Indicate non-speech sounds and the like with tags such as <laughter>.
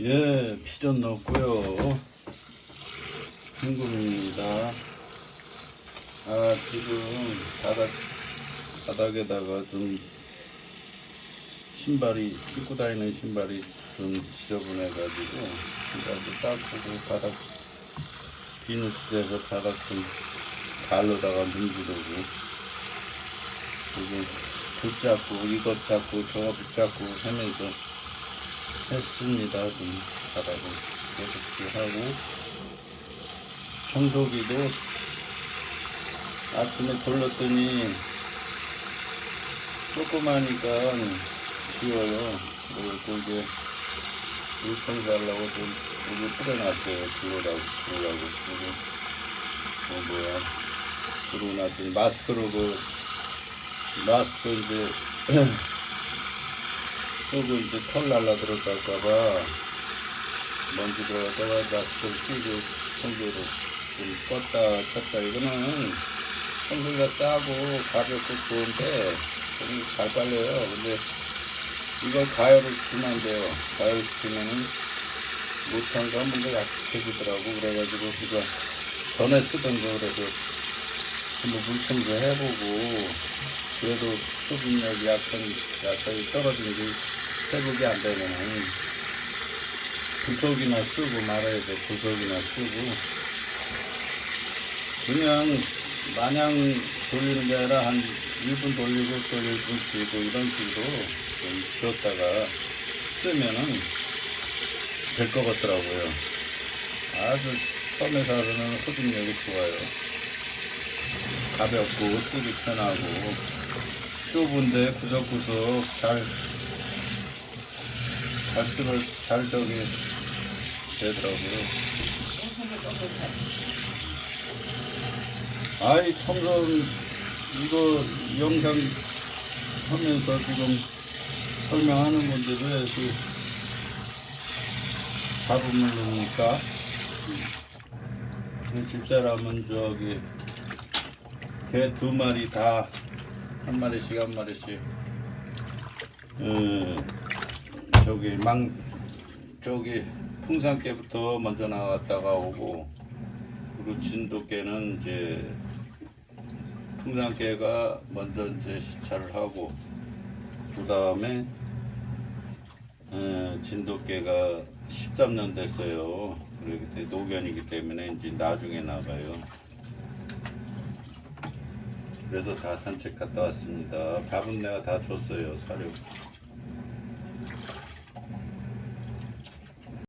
예, 피전 넣고요. 헹굽니다. 아, 지금 바닥, 바닥에다가 좀 신발이, 신고 다니는 신발이 좀 지저분해가지고, 신발도 닦고, 바닥, 비누스에서 바닥 좀 발로다가 문지르고, 지금 붙잡고, 이것 잡고, 저것 붙잡고 하면서 했습니다. 좀 바닥은 계속 하고, 청소기도 아침에 돌렸더니 조그마니까 지워요. 그리고 이제 물 청소하려고 좀 물을 뿌려놨어요. 지우라고, 지우라고. 그리고 뭐 뭐야. 들어놨더니 마스크로 그, 마스크 이제 <clears throat> 쓰고 이제 털 날라 들어갈까봐 먼지 들어갔다가 마스크를 끼고 청소를 좀 껐다 켰다 이거는 청소기가 싸고 가볍고 좋은데 좀 잘 빨려요. 근데 이걸 가열을 시키면 안 돼요. 가열 시키면은 못한 거 뭔가 약해지더라고. 그래가지고 그거 전에 쓰던 거 그래서 한번 물청소 해보고 그래도 수분력이 약간 약간 떨어진 게 회복이 안 되면은 부속이나 쓰고 말아야 돼 부속이나 쓰고 그냥 마냥 돌리는 게 아니라 한 1분 돌리고 또 1분 쉬고 이런 식으로 좀 쉬었다가 쓰면은 될 것 같더라고요. 아주 처음에 사르는 흡입력이 좋아요. 가볍고 쓰기 편하고 좁은데 구석구석 잘, 잘 쓰면 잘 저기 되더라고요. 아이 청소는 이거 영상 하면서 지금 설명하는 건데 왜 그 잡음을 넣으니까 이 집사람은 저기 개 두 마리 다 한 마리씩 한 마리씩 음, 저기 망 저기 풍산개부터 먼저 나왔다가 오고 그리고 진돗개는 이제 풍산개가 먼저 이제 시차를 하고 그 다음에 진돗개가 13년 됐어요. 그렇기 노견이기 때문에 이제 나중에 나가요. 그래서 다 산책 갔다 왔습니다. 밥은 내가 다 줬어요. 사료.